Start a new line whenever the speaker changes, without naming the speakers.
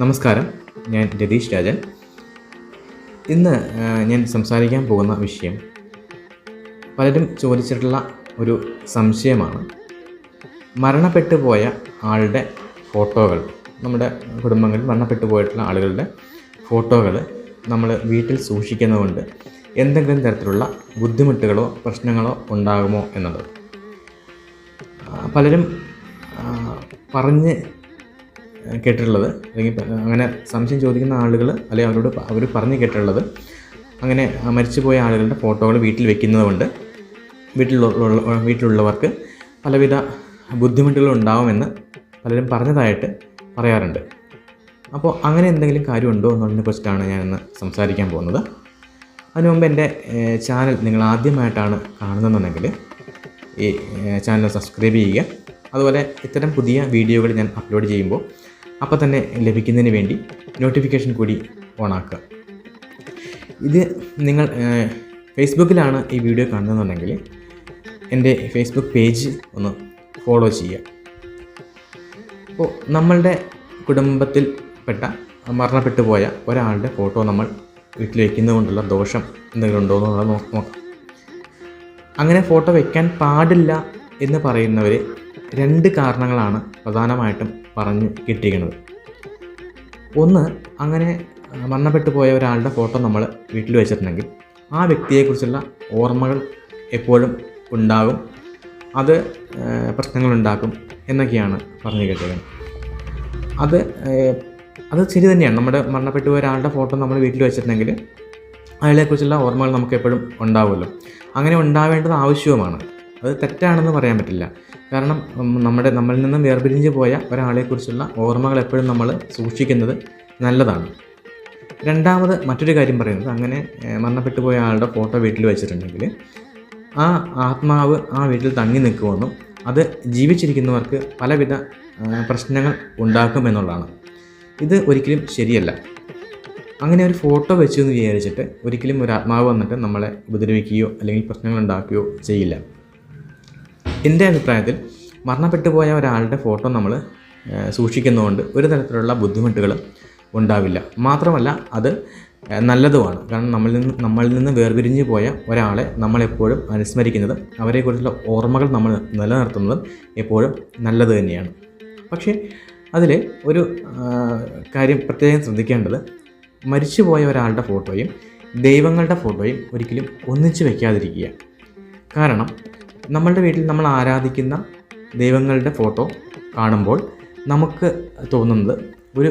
നമസ്കാരം. ഞാൻ രതീഷ് രാജൻ. ഇന്ന് ഞാൻ സംസാരിക്കാൻ പോകുന്ന വിഷയം പലരും ചോദിച്ചിട്ടുള്ള ഒരു സംശയമാണ്. മരണപ്പെട്ടു പോയ ആളുടെ ഫോട്ടോകൾ നമ്മുടെ കുടുംബങ്ങളിൽ മരണപ്പെട്ടു പോയിട്ടുള്ള ആളുകളുടെ ഫോട്ടോകൾ നമ്മൾ വീട്ടിൽ സൂക്ഷിക്കുന്നതുകൊണ്ട് എന്തെങ്കിലും തരത്തിലുള്ള ബുദ്ധിമുട്ടുകളോ പ്രശ്നങ്ങളോ ഉണ്ടാകുമോ എന്നത്? പലരും പറഞ്ഞ് കേട്ടിട്ടുള്ളത്. അല്ലെങ്കിൽ അങ്ങനെ സംശയം ചോദിക്കുന്ന ആളുകൾ അല്ലെങ്കിൽ അവരോട് അവർ പറഞ്ഞ് കേട്ടിട്ടുള്ളത്. അങ്ങനെ മരിച്ചു മരിച്ചുപോയ ആളുകളുടെ ഫോട്ടോകൾ വീട്ടിൽ വെക്കുന്നത് കൊണ്ട് വീട്ടിലുള്ള വീട്ടിലുള്ളവർക്ക് പലവിധ ബുദ്ധിമുട്ടുകൾ ഉണ്ടാവുമെന്ന് പലരും പറഞ്ഞതായിട്ട് പറയാറുണ്ട്. അപ്പോൾ അങ്ങനെ എന്തെങ്കിലും കാര്യമുണ്ടോ എന്നുള്ളതിനെ കുറിച്ചിട്ടാണ് ഞാനിന്ന് സംസാരിക്കാൻ പോകുന്നത്. അതിനു മുമ്പ് എന്റെ ചാനൽ നിങ്ങൾ ആദ്യമായിട്ടാണ് കാണുന്നതെന്നുണ്ടെങ്കിൽ ഈ ചാനൽ സബ്സ്ക്രൈബ് ചെയ്യുക. അതുപോലെ ഇത്തരം പുതിയ വീഡിയോകൾ ഞാൻ അപ്ലോഡ് ചെയ്യുമ്പോൾ അപ്പോൾ തന്നെ ലഭിക്കുന്നതിന് വേണ്ടി നോട്ടിഫിക്കേഷൻ കൂടി ഓണാക്കുക ഇത് നിങ്ങൾ ഫേസ്ബുക്കിലാണ് ഈ വീഡിയോ കാണുന്നതെന്നുണ്ടെങ്കിൽ എന്റെ ഫേസ്ബുക്ക് പേജ് ഒന്ന് ഫോളോ ചെയ്യുക. അപ്പോൾ നമ്മളുടെ കുടുംബത്തിൽ പെട്ട മരണപ്പെട്ടു പോയ ഒരാളുടെ ഫോട്ടോ നമ്മൾ വീട്ടിൽ വെക്കുന്നത് കൊണ്ടുള്ള ദോഷം എന്തെങ്കിലും ഉണ്ടോ എന്നുള്ളത് നോക്കാം. അങ്ങനെ ഫോട്ടോ വെക്കാൻ പാടില്ല എന്ന് പറയുന്നവർ രണ്ട് കാരണങ്ങളാണ് പ്രധാനമായിട്ടും പറഞ്ഞു കിട്ടിയിരിക്കുന്നത്. ഒന്ന് അങ്ങനെ മരണപ്പെട്ടു പോയ ഒരാളുടെ ഫോട്ടോ നമ്മൾ വീട്ടിൽ വെച്ചിട്ടുണ്ടെങ്കിൽ ആ വ്യക്തിയെക്കുറിച്ചുള്ള ഓർമ്മകൾ എപ്പോഴും ഉണ്ടാകും. അത് പ്രശ്നങ്ങളുണ്ടാക്കും എന്നൊക്കെയാണ് പറഞ്ഞു കേട്ടത് അത് അത് ശരി തന്നെയാണ്. നമ്മുടെ മരണപ്പെട്ടു പോയ ഒരാളുടെ ഫോട്ടോ നമ്മൾ വീട്ടിൽ വെച്ചിട്ടുണ്ടെങ്കിൽ അയാളെക്കുറിച്ചുള്ള ഓർമ്മകൾ നമുക്ക് എപ്പോഴും ഉണ്ടാവുമല്ലോ. അങ്ങനെ ഉണ്ടാവേണ്ടത് ആവശ്യവുമാണ്. അത് തെറ്റാണെന്ന് പറയാൻ പറ്റില്ല. കാരണം നമ്മുടെ നമ്മളിൽ നിന്നും വേർപിരിഞ്ഞ് പോയ ഒരാളെക്കുറിച്ചുള്ള ഓർമ്മകൾ എപ്പോഴും നമ്മൾ സൂക്ഷിക്കുന്നത് നല്ലതാണ്. രണ്ടാമത് മറ്റൊരു കാര്യം പറയുന്നത് അങ്ങനെ മരണപ്പെട്ടു പോയ ആളുടെ ഫോട്ടോ വീട്ടിൽ വെച്ചിട്ടുണ്ടെങ്കിൽ ആ ആത്മാവ് ആ വീട്ടിൽ തങ്ങി നിൽക്കുമെന്നും അത് ജീവിച്ചിരിക്കുന്നവർക്ക് പലവിധ പ്രശ്നങ്ങൾ ഉണ്ടാക്കുമെന്നുള്ളതാണ് ഇത് ഒരിക്കലും ശരിയല്ല. അങ്ങനെ ഒരു ഫോട്ടോ വെച്ചു എന്ന് വിചാരിച്ചിട്ട് ഒരിക്കലും ഒരു ആത്മാവ് വന്നിട്ട് നമ്മളെ ഉപദ്രവിക്കുകയോ അല്ലെങ്കിൽ പ്രശ്നങ്ങൾ ഉണ്ടാക്കുകയോ ചെയ്യില്ല. എന്റെ അഭിപ്രായത്തിൽ മരണപ്പെട്ടു പോയ ഒരാളുടെ ഫോട്ടോ നമ്മൾ സൂക്ഷിക്കുന്നതുകൊണ്ട് ഒരു തരത്തിലുള്ള ബുദ്ധിമുട്ടുകളും ഉണ്ടാവില്ല. മാത്രമല്ല അത് നല്ലതുമാണ്. കാരണം നമ്മളിൽ നിന്ന് നമ്മളിൽ നിന്ന് വേർപിരിഞ്ഞു പോയ ഒരാളെ നമ്മളെപ്പോഴും അനുസ്മരിക്കുന്നത് അവരെക്കുറിച്ചുള്ള ഓർമ്മകൾ നമ്മൾ നിലനിർത്തുന്നതും എപ്പോഴും നല്ലത് തന്നെയാണ്. പക്ഷേ അതിൽ ഒരു കാര്യം പ്രത്യേകം ശ്രദ്ധിക്കേണ്ടത് മരിച്ചു പോയ ഒരാളുടെ ഫോട്ടോയും ദൈവങ്ങളുടെ ഫോട്ടോയും ഒരിക്കലും ഒന്നിച്ച് വയ്ക്കാതിരിക്കുക കാരണം നമ്മളുടെ വീട്ടിൽ നമ്മൾ ആരാധിക്കുന്ന ദൈവങ്ങളുടെ ഫോട്ടോ കാണുമ്പോൾ നമുക്ക് തോന്നുന്നത് ഒരു